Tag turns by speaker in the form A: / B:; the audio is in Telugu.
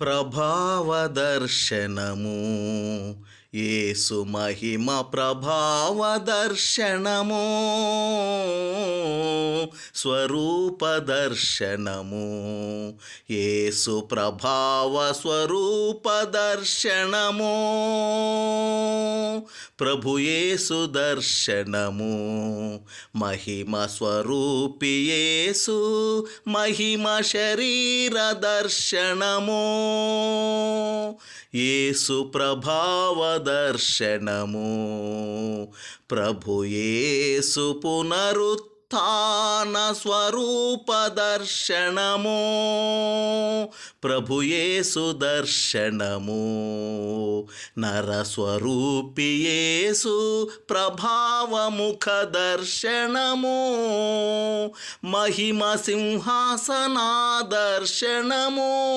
A: ప్రభావ దర్శనము మహిమ ప్రభావ దర్శనము స్వరూప దర్శనము ప్రభావ స్వరూప ప్రభుయేసు దర్శనము. మహిమ స్వరూపియేసు మహిమ శరీర దర్శనము. యేసు ప్రభావ దర్శనము. ప్రభుయేసు పునరుత్న పునరుత్థాన స్వరూప దర్శనము. ప్రభుయే సుదర్శనము దర్శనము ప్రభావముఖ దర్శనము. మహిమ సింహాసనా దర్శనము